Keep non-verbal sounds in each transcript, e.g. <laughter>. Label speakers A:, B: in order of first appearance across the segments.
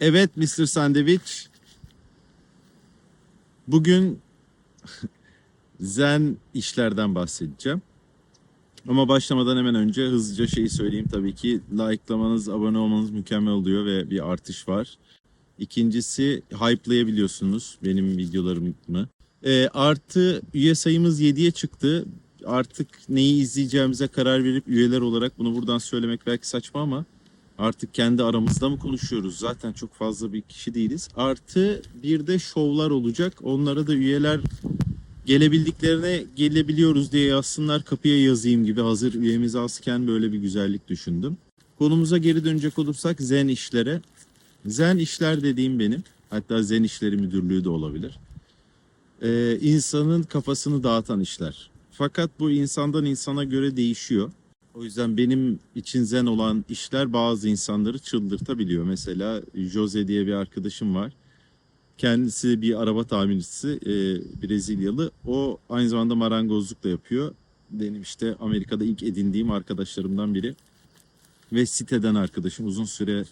A: Evet Mr. Sandviç. Bugün <laughs> zen işlerden bahsedeceğim. Ama başlamadan hemen önce hızlıca şeyi söyleyeyim tabii ki likelamanız, abone olmanız mükemmel oluyor ve bir artış var. İkincisi hype'layabiliyorsunuz benim videolarımı. Ee, artı üye sayımız 7'ye çıktı. Artık neyi izleyeceğimize karar verip üyeler olarak bunu buradan söylemek belki saçma ama artık kendi aramızda mı konuşuyoruz? Zaten çok fazla bir kişi değiliz. Artı bir de şovlar olacak. Onlara da üyeler gelebildiklerine gelebiliyoruz diye yazsınlar kapıya yazayım gibi hazır üyemiz azken böyle bir güzellik düşündüm. Konumuza geri dönecek olursak zen işlere. Zen işler dediğim benim. Hatta zen işleri müdürlüğü de olabilir. Ee, insanın kafasını dağıtan işler. Fakat bu insandan insana göre değişiyor. O yüzden benim için zen olan işler bazı insanları çıldırtabiliyor. Mesela Jose diye bir arkadaşım var. Kendisi bir araba tamircisi, e, Brezilyalı. O aynı zamanda marangozluk da yapıyor. Benim işte Amerika'da ilk edindiğim arkadaşlarımdan biri. Ve siteden arkadaşım. Uzun süre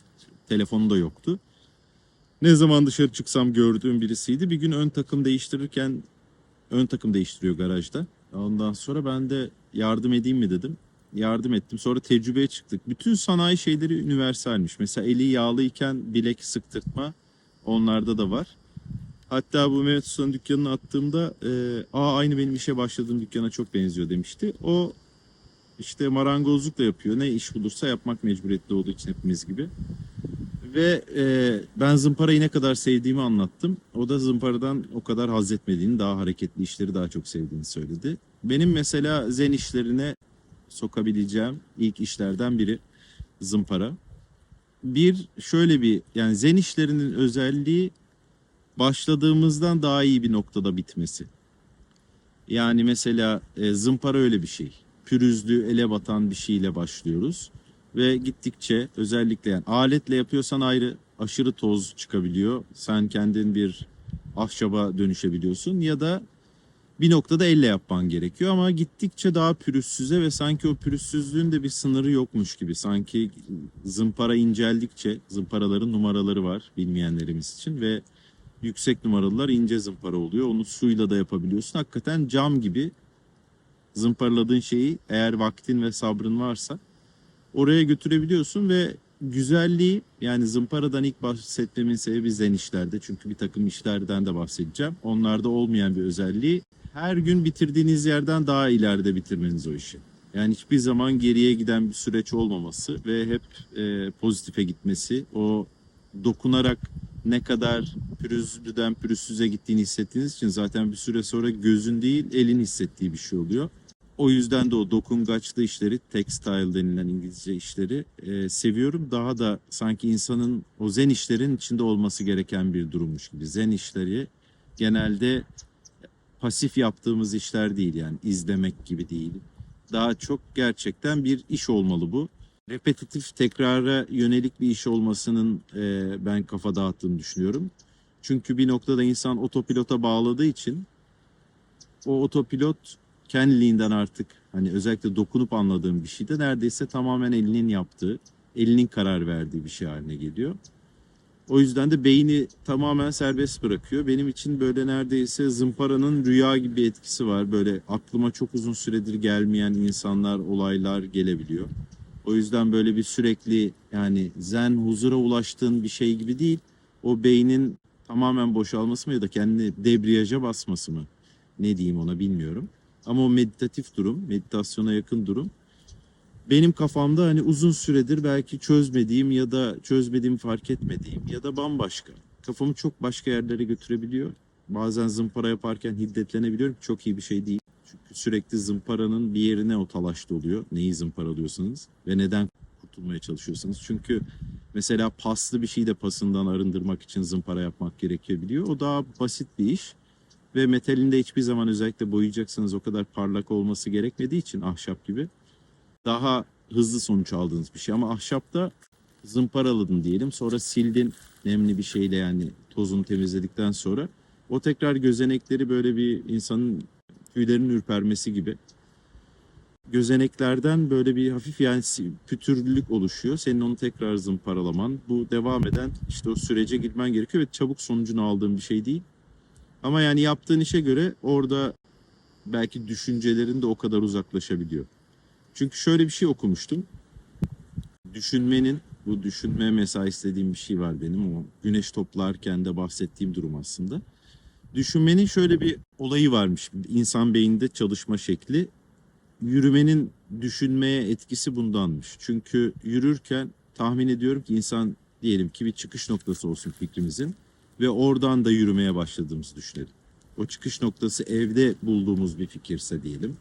A: telefonu da yoktu. Ne zaman dışarı çıksam gördüğüm birisiydi. Bir gün ön takım değiştirirken ön takım değiştiriyor garajda. Ondan sonra ben de yardım edeyim mi dedim. Yardım ettim. Sonra tecrübeye çıktık. Bütün sanayi şeyleri universalmiş. Mesela eli yağlıyken bilek sıktırtma onlarda da var. Hatta bu Mehmet Usta'nın dükkanını attığımda e, Aa, aynı benim işe başladığım dükkana çok benziyor demişti. O işte marangozluk da yapıyor. Ne iş bulursa yapmak mecburiyetli olduğu için hepimiz gibi. Ve e, ben zımparayı ne kadar sevdiğimi anlattım. O da zımparadan o kadar haz etmediğini, daha hareketli işleri daha çok sevdiğini söyledi. Benim mesela zen işlerine sokabileceğim ilk işlerden biri zımpara. Bir şöyle bir yani zen işlerinin özelliği başladığımızdan daha iyi bir noktada bitmesi. Yani mesela e, zımpara öyle bir şey. Pürüzlü, ele batan bir şeyle başlıyoruz. Ve gittikçe özellikle yani aletle yapıyorsan ayrı aşırı toz çıkabiliyor. Sen kendin bir ahşaba dönüşebiliyorsun ya da bir noktada elle yapman gerekiyor ama gittikçe daha pürüzsüze ve sanki o pürüzsüzlüğün de bir sınırı yokmuş gibi. Sanki zımpara inceldikçe zımparaların numaraları var bilmeyenlerimiz için ve yüksek numaralılar ince zımpara oluyor. Onu suyla da yapabiliyorsun. Hakikaten cam gibi zımparaladığın şeyi eğer vaktin ve sabrın varsa oraya götürebiliyorsun ve güzelliği yani zımparadan ilk bahsetmemin sebebi zen işlerde. Çünkü bir takım işlerden de bahsedeceğim. Onlarda olmayan bir özelliği her gün bitirdiğiniz yerden daha ileride bitirmeniz o işi. Yani hiçbir zaman geriye giden bir süreç olmaması ve hep e, pozitife gitmesi. O dokunarak ne kadar pürüzlüden pürüzsüze gittiğini hissettiğiniz için zaten bir süre sonra gözün değil elin hissettiği bir şey oluyor. O yüzden de o dokungaçlı işleri, textile denilen İngilizce işleri e, seviyorum. Daha da sanki insanın o zen işlerin içinde olması gereken bir durummuş gibi. Zen işleri genelde pasif yaptığımız işler değil yani izlemek gibi değil. Daha çok gerçekten bir iş olmalı bu. Repetitif tekrara yönelik bir iş olmasının e, ben kafa dağıttığını düşünüyorum. Çünkü bir noktada insan otopilota bağladığı için o otopilot kendiliğinden artık hani özellikle dokunup anladığım bir şeyde neredeyse tamamen elinin yaptığı, elinin karar verdiği bir şey haline geliyor. O yüzden de beyni tamamen serbest bırakıyor. Benim için böyle neredeyse zımparanın rüya gibi etkisi var. Böyle aklıma çok uzun süredir gelmeyen insanlar, olaylar gelebiliyor. O yüzden böyle bir sürekli yani zen huzura ulaştığın bir şey gibi değil. O beynin tamamen boşalması mı ya da kendini debriyaja basması mı? Ne diyeyim ona bilmiyorum. Ama o meditatif durum, meditasyona yakın durum benim kafamda hani uzun süredir belki çözmediğim ya da çözmediğimi fark etmediğim ya da bambaşka. Kafamı çok başka yerlere götürebiliyor. Bazen zımpara yaparken hiddetlenebiliyorum. Çok iyi bir şey değil. Çünkü sürekli zımparanın bir yerine o talaşta oluyor. Neyi zımparalıyorsanız ve neden kurtulmaya çalışıyorsanız. Çünkü mesela paslı bir şeyi de pasından arındırmak için zımpara yapmak gerekebiliyor. O daha basit bir iş. Ve metalinde hiçbir zaman özellikle boyayacaksanız o kadar parlak olması gerekmediği için ahşap gibi daha hızlı sonuç aldığınız bir şey. Ama ahşapta zımparaladın diyelim. Sonra sildin nemli bir şeyle yani tozunu temizledikten sonra. O tekrar gözenekleri böyle bir insanın tüylerinin ürpermesi gibi. gözeneklerden böyle bir hafif yani pütürlülük oluşuyor. Senin onu tekrar zımparalaman. Bu devam eden işte o sürece girmen gerekiyor ve çabuk sonucunu aldığın bir şey değil. Ama yani yaptığın işe göre orada belki düşüncelerin de o kadar uzaklaşabiliyor. Çünkü şöyle bir şey okumuştum. Düşünmenin, bu düşünme mesaisi dediğim bir şey var benim. O güneş toplarken de bahsettiğim durum aslında. Düşünmenin şöyle bir olayı varmış. İnsan beyninde çalışma şekli. Yürümenin düşünmeye etkisi bundanmış. Çünkü yürürken tahmin ediyorum ki insan diyelim ki bir çıkış noktası olsun fikrimizin ve oradan da yürümeye başladığımızı düşünelim. O çıkış noktası evde bulduğumuz bir fikirse diyelim.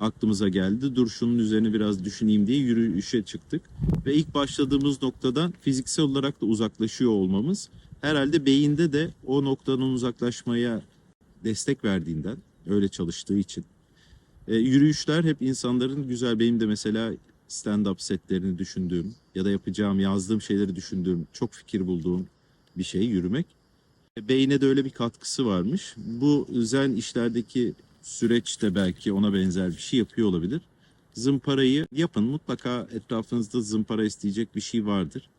A: Aklımıza geldi. Dur şunun üzerine biraz düşüneyim diye yürüyüşe çıktık. Ve ilk başladığımız noktadan fiziksel olarak da uzaklaşıyor olmamız herhalde beyinde de o noktadan uzaklaşmaya destek verdiğinden, öyle çalıştığı için. E, yürüyüşler hep insanların güzel, benim de mesela stand-up setlerini düşündüğüm ya da yapacağım, yazdığım şeyleri düşündüğüm, çok fikir bulduğum bir şey yürümek. Beyne de öyle bir katkısı varmış. Bu zen işlerdeki süreç de belki ona benzer bir şey yapıyor olabilir. Zımparayı yapın. Mutlaka etrafınızda zımpara isteyecek bir şey vardır.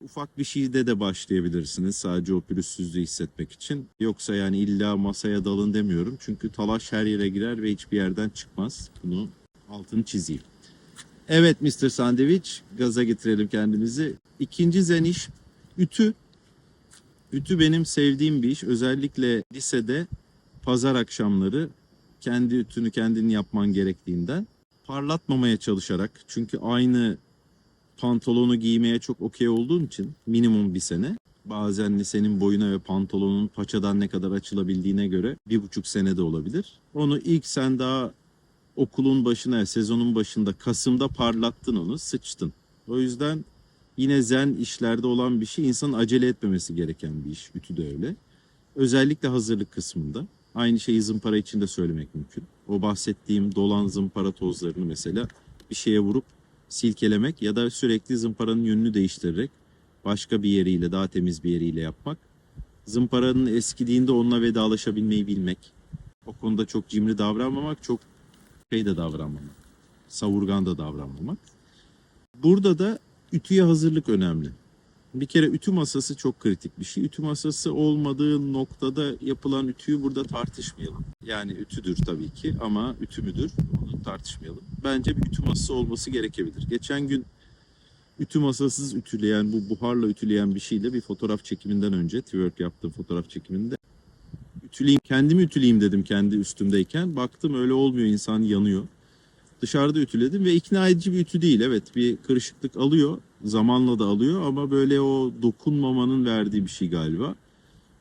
A: Ufak bir şeyde de başlayabilirsiniz sadece o pürüzsüzlüğü hissetmek için. Yoksa yani illa masaya dalın demiyorum. Çünkü talaş her yere girer ve hiçbir yerden çıkmaz. Bunu altını çizeyim. Evet Mr. Sandviç, gaza getirelim kendimizi. İkinci zen iş ütü. Ütü benim sevdiğim bir iş. Özellikle lisede pazar akşamları kendi ütünü kendin yapman gerektiğinden parlatmamaya çalışarak çünkü aynı pantolonu giymeye çok okey olduğun için minimum bir sene bazen de senin boyuna ve pantolonun paçadan ne kadar açılabildiğine göre bir buçuk sene de olabilir. Onu ilk sen daha okulun başına, sezonun başında Kasım'da parlattın onu, sıçtın. O yüzden yine zen işlerde olan bir şey insanın acele etmemesi gereken bir iş. Ütü de öyle. Özellikle hazırlık kısmında. Aynı şeyi zımpara için de söylemek mümkün. O bahsettiğim dolan zımpara tozlarını mesela bir şeye vurup silkelemek ya da sürekli zımparanın yönünü değiştirerek başka bir yeriyle daha temiz bir yeriyle yapmak. Zımparanın eskidiğinde onunla vedalaşabilmeyi bilmek. O konuda çok cimri davranmamak, çok şey de davranmamak. Savurgan da davranmamak. Burada da ütüye hazırlık önemli. Bir kere ütü masası çok kritik bir şey. Ütü masası olmadığı noktada yapılan ütüyü burada tartışmayalım. Yani ütüdür tabii ki ama ütü müdür onu tartışmayalım. Bence bir ütü masası olması gerekebilir. Geçen gün ütü masasız ütüleyen, bu buharla ütüleyen bir şeyle bir fotoğraf çekiminden önce, twerk yaptığım fotoğraf çekiminde ütüleyeyim, kendimi ütüleyeyim dedim kendi üstümdeyken. Baktım öyle olmuyor, insan yanıyor. Dışarıda ütüledim ve ikna edici bir ütü değil. Evet bir kırışıklık alıyor, zamanla da alıyor ama böyle o dokunmamanın verdiği bir şey galiba.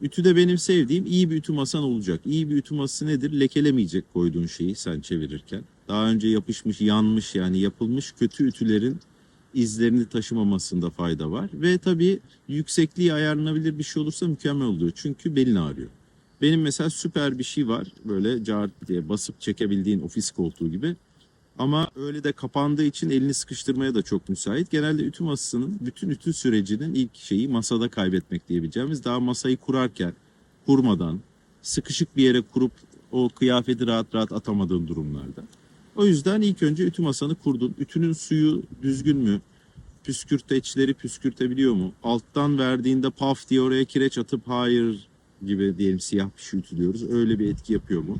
A: Ütü de benim sevdiğim iyi bir ütü masan olacak. İyi bir ütü masası nedir? Lekelemeyecek koyduğun şeyi sen çevirirken. Daha önce yapışmış, yanmış yani yapılmış kötü ütülerin izlerini taşımamasında fayda var. Ve tabii yüksekliği ayarlanabilir bir şey olursa mükemmel oluyor. Çünkü belin ağrıyor. Benim mesela süper bir şey var. Böyle cart diye basıp çekebildiğin ofis koltuğu gibi. Ama öyle de kapandığı için elini sıkıştırmaya da çok müsait. Genelde ütü masasının bütün ütü sürecinin ilk şeyi masada kaybetmek diyebileceğimiz. Daha masayı kurarken, kurmadan, sıkışık bir yere kurup o kıyafeti rahat rahat atamadığın durumlarda. O yüzden ilk önce ütü masanı kurdun. Ütünün suyu düzgün mü? Püskürteçleri püskürtebiliyor mu? Alttan verdiğinde paf diye oraya kireç atıp hayır gibi diyelim siyah bir şey ütülüyoruz. Öyle bir etki yapıyor mu?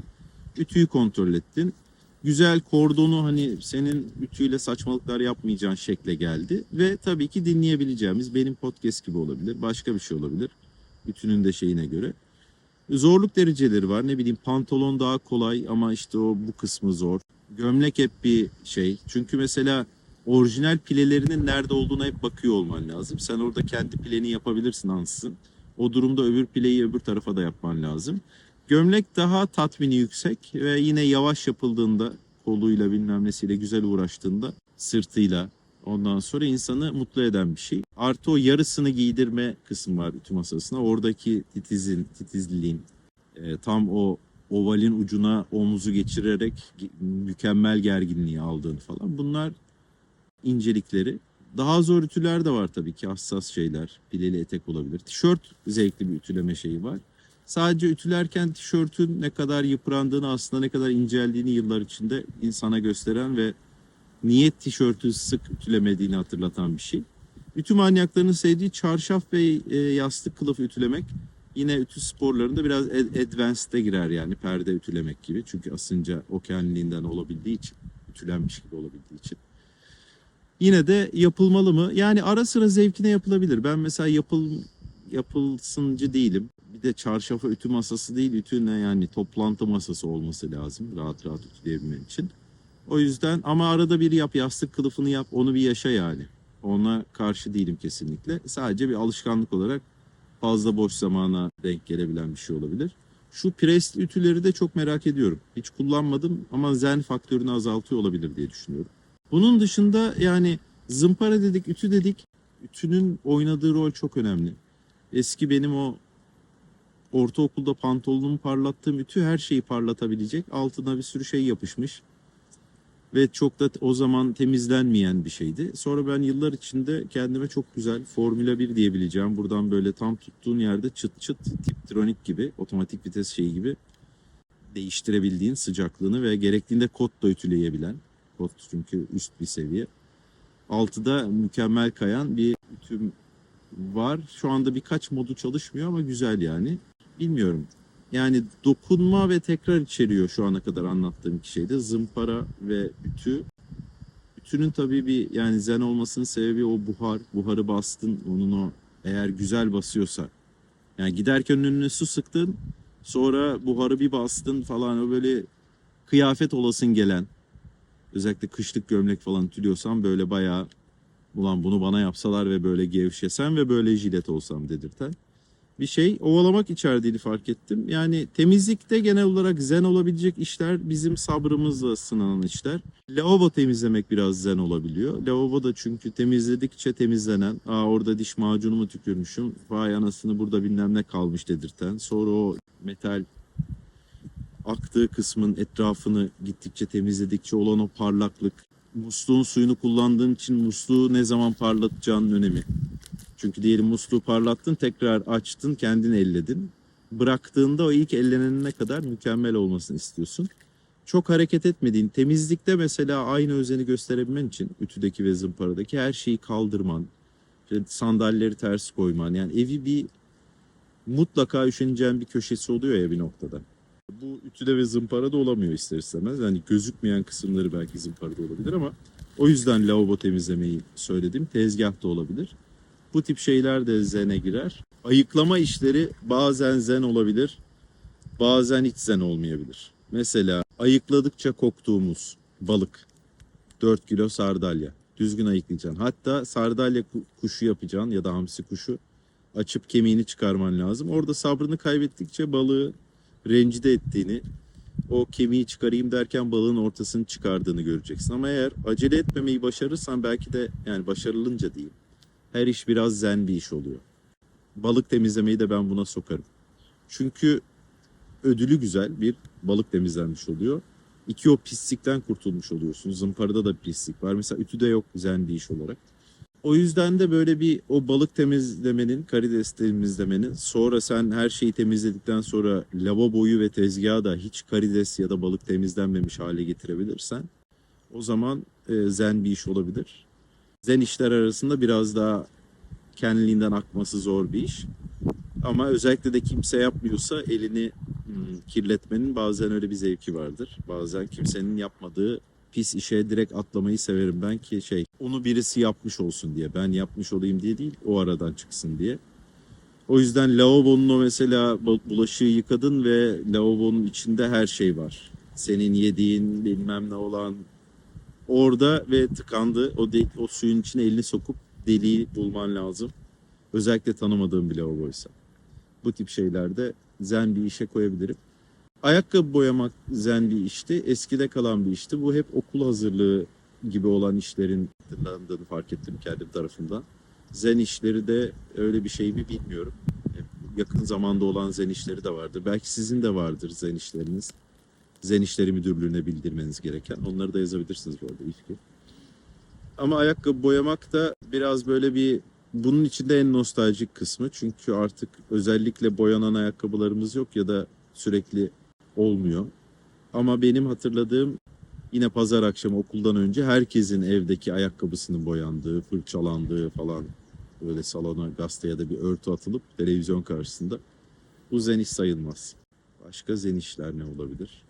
A: Ütüyü kontrol ettin güzel kordonu hani senin ütüyle saçmalıklar yapmayacağın şekle geldi. Ve tabii ki dinleyebileceğimiz benim podcast gibi olabilir. Başka bir şey olabilir. Ütünün de şeyine göre. Zorluk dereceleri var. Ne bileyim pantolon daha kolay ama işte o bu kısmı zor. Gömlek hep bir şey. Çünkü mesela orijinal pilelerinin nerede olduğuna hep bakıyor olman lazım. Sen orada kendi pileni yapabilirsin ansızın. O durumda öbür pileyi öbür tarafa da yapman lazım. Gömlek daha tatmini yüksek ve yine yavaş yapıldığında koluyla bilmem nesiyle güzel uğraştığında sırtıyla ondan sonra insanı mutlu eden bir şey. Artı o yarısını giydirme kısmı var ütü masasına. Oradaki titizin, titizliğin e, tam o ovalin ucuna omuzu geçirerek ge- mükemmel gerginliği aldığın falan. Bunlar incelikleri. Daha zor ütüler de var tabii ki hassas şeyler. Pileli etek olabilir. Tişört zevkli bir ütüleme şeyi var. Sadece ütülerken tişörtün ne kadar yıprandığını aslında ne kadar inceldiğini yıllar içinde insana gösteren ve niyet tişörtü sık ütülemediğini hatırlatan bir şey. Ütü manyaklarının sevdiği çarşaf ve e, yastık kılıfı ütülemek yine ütü sporlarında biraz ad- advanced'e girer yani perde ütülemek gibi. Çünkü asınca o kendiliğinden olabildiği için, ütülenmiş gibi olabildiği için. Yine de yapılmalı mı? Yani ara sıra zevkine yapılabilir. Ben mesela yapıl yapılsıncı değilim. Bir de çarşafa ütü masası değil, ütü ne yani toplantı masası olması lazım rahat rahat ütüleyebilmen için. O yüzden ama arada bir yap, yastık kılıfını yap, onu bir yaşa yani. Ona karşı değilim kesinlikle. Sadece bir alışkanlık olarak fazla boş zamana denk gelebilen bir şey olabilir. Şu presli ütüleri de çok merak ediyorum. Hiç kullanmadım ama zen faktörünü azaltıyor olabilir diye düşünüyorum. Bunun dışında yani zımpara dedik, ütü dedik. Ütünün oynadığı rol çok önemli. Eski benim o ortaokulda pantolonumu parlattığım ütü her şeyi parlatabilecek. Altına bir sürü şey yapışmış. Ve çok da o zaman temizlenmeyen bir şeydi. Sonra ben yıllar içinde kendime çok güzel Formula 1 diyebileceğim. Buradan böyle tam tuttuğun yerde çıt çıt tiptronik gibi otomatik vites şeyi gibi değiştirebildiğin sıcaklığını ve gerektiğinde kod da ütüleyebilen. Kod çünkü üst bir seviye. Altıda mükemmel kayan bir ütüm var. Şu anda birkaç modu çalışmıyor ama güzel yani. Bilmiyorum. Yani dokunma ve tekrar içeriyor şu ana kadar anlattığım şeyde. Zımpara ve ütü. Ütünün tabii bir yani zen olmasının sebebi o buhar. Buharı bastın onun o eğer güzel basıyorsa. Yani giderken önüne su sıktın sonra buharı bir bastın falan o böyle kıyafet olasın gelen. Özellikle kışlık gömlek falan ütülüyorsan böyle bayağı ulan bunu bana yapsalar ve böyle gevşesem ve böyle jilet olsam dedirten bir şey. Ovalamak içerdiğini fark ettim. Yani temizlikte genel olarak zen olabilecek işler bizim sabrımızla sınanan işler. Lavabo temizlemek biraz zen olabiliyor. Lavabo da çünkü temizledikçe temizlenen, aa orada diş macunumu tükürmüşüm, vay anasını burada bilmem ne kalmış dedirten. Sonra o metal aktığı kısmın etrafını gittikçe temizledikçe olan o parlaklık. Musluğun suyunu kullandığın için musluğu ne zaman parlatacağının önemi. Çünkü diyelim musluğu parlattın, tekrar açtın, kendin elledin. Bıraktığında o ilk ellenene kadar mükemmel olmasını istiyorsun. Çok hareket etmediğin, temizlikte mesela aynı özeni gösterebilmen için ütüdeki ve zımparadaki her şeyi kaldırman, işte sandalyeleri ters koyman. Yani evi bir mutlaka üşeneceğin bir köşesi oluyor ya bir noktada. Bu ütüde ve zımparada olamıyor ister istemez. Yani gözükmeyen kısımları belki zımparada olabilir ama o yüzden lavabo temizlemeyi söyledim. Tezgah da olabilir. Bu tip şeyler de zene girer. Ayıklama işleri bazen zen olabilir, bazen hiç zen olmayabilir. Mesela ayıkladıkça koktuğumuz balık, 4 kilo sardalya. Düzgün ayıklayacaksın. Hatta sardalya ku- kuşu yapacaksın ya da hamsi kuşu. Açıp kemiğini çıkarman lazım. Orada sabrını kaybettikçe balığı rencide ettiğini, o kemiği çıkarayım derken balığın ortasını çıkardığını göreceksin. Ama eğer acele etmemeyi başarırsan belki de yani başarılınca diyeyim her iş biraz zen bir iş oluyor. Balık temizlemeyi de ben buna sokarım. Çünkü ödülü güzel bir balık temizlenmiş oluyor. İki o pislikten kurtulmuş oluyorsun. Zımparada da pislik var. Mesela ütüde yok zen bir iş olarak. O yüzden de böyle bir o balık temizlemenin, karides temizlemenin sonra sen her şeyi temizledikten sonra lavaboyu ve tezgahı da hiç karides ya da balık temizlenmemiş hale getirebilirsen o zaman e, zen bir iş olabilir. Zen işler arasında biraz daha kendiliğinden akması zor bir iş. Ama özellikle de kimse yapmıyorsa elini hmm, kirletmenin bazen öyle bir zevki vardır. Bazen kimsenin yapmadığı pis işe direkt atlamayı severim ben ki şey onu birisi yapmış olsun diye ben yapmış olayım diye değil o aradan çıksın diye. O yüzden lavabonun o mesela bu- bulaşığı yıkadın ve lavabonun içinde her şey var. Senin yediğin bilmem ne olan orada ve tıkandı. O, de- o suyun içine elini sokup deliği bulman lazım. Özellikle tanımadığım bir lavaboysa. Bu tip şeylerde zen bir işe koyabilirim. Ayakkabı boyamak zen bir işti. Eskide kalan bir işti. Bu hep okul hazırlığı gibi olan işlerin hatırlandığını fark ettim kendim tarafından. Zen işleri de öyle bir şey mi bilmiyorum. Yakın zamanda olan zen işleri de vardır. Belki sizin de vardır zen işleriniz. Zen işleri müdürlüğüne bildirmeniz gereken. Onları da yazabilirsiniz bu arada. fikir. Ama ayakkabı boyamak da biraz böyle bir bunun içinde en nostaljik kısmı. Çünkü artık özellikle boyanan ayakkabılarımız yok ya da sürekli olmuyor. Ama benim hatırladığım Yine pazar akşamı okuldan önce herkesin evdeki ayakkabısının boyandığı, fırçalandığı falan böyle salona gazete ya da bir örtü atılıp televizyon karşısında. Bu zeniş sayılmaz. Başka zenişler ne olabilir?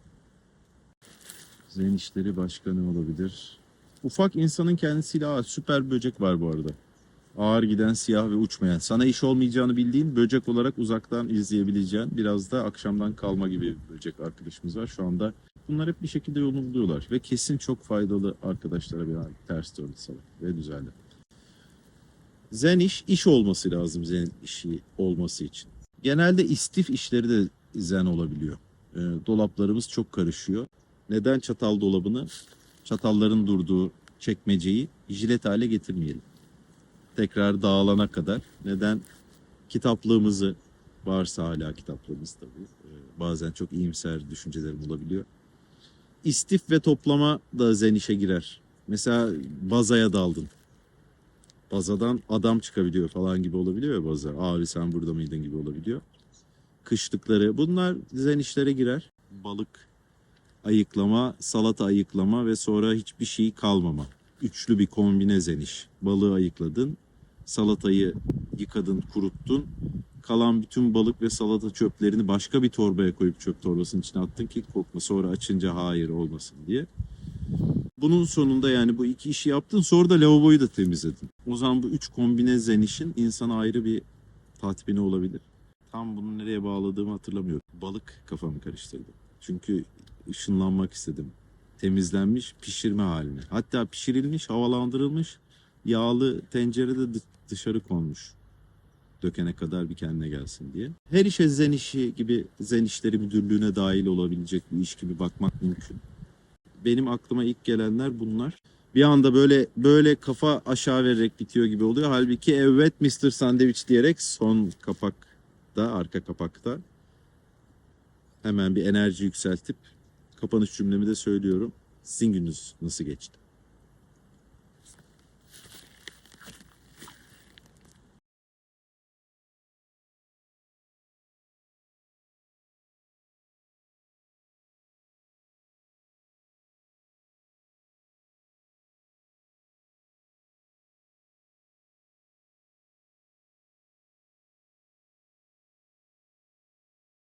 A: Zenişleri başka ne olabilir? Ufak insanın kendisiyle Aa, süper böcek var bu arada. Ağır giden siyah ve uçmayan. Sana iş olmayacağını bildiğin böcek olarak uzaktan izleyebileceğin biraz da akşamdan kalma gibi bir böcek arkadaşımız var. Şu anda bunlar hep bir şekilde yolunu. Ve kesin çok faydalı arkadaşlara bir ters döndü salak ve düzeldi. Zen iş, iş olması lazım zen işi olması için. Genelde istif işleri de zen olabiliyor. Ee, dolaplarımız çok karışıyor. Neden çatal dolabını, çatalların durduğu çekmeceyi jilet hale getirmeyelim? Tekrar dağılana kadar. Neden kitaplığımızı, varsa hala kitaplığımız tabii. ee, bazen çok iyimser düşüncelerim olabiliyor. İstif ve toplama da zen işe girer. Mesela bazaya daldın. Bazadan adam çıkabiliyor falan gibi olabiliyor ya baza. Abi sen burada mıydın gibi olabiliyor. Kışlıkları bunlar zen işlere girer. Balık ayıklama, salata ayıklama ve sonra hiçbir şey kalmama. Üçlü bir kombine zen iş. Balığı ayıkladın, salatayı yıkadın, kuruttun. Kalan bütün balık ve salata çöplerini başka bir torbaya koyup çöp torbasının içine attın ki kokma sonra açınca hayır olmasın diye. Bunun sonunda yani bu iki işi yaptın sonra da lavaboyu da temizledin. O zaman bu üç kombine zen işin insana ayrı bir tatmini olabilir. Tam bunu nereye bağladığımı hatırlamıyorum. Balık kafamı karıştırdı. Çünkü ışınlanmak istedim. Temizlenmiş pişirme haline. Hatta pişirilmiş, havalandırılmış, yağlı tencerede dı- dışarı konmuş. Dökene kadar bir kendine gelsin diye. Her işe zen işi gibi zen işleri müdürlüğüne dahil olabilecek bir iş gibi bakmak mümkün. Benim aklıma ilk gelenler bunlar. Bir anda böyle böyle kafa aşağı vererek bitiyor gibi oluyor. Halbuki evet Mr. Sandwich diyerek son kapakta, arka kapakta hemen bir enerji yükseltip kapanış cümlemi de söylüyorum. Sizin gününüz nasıl geçti?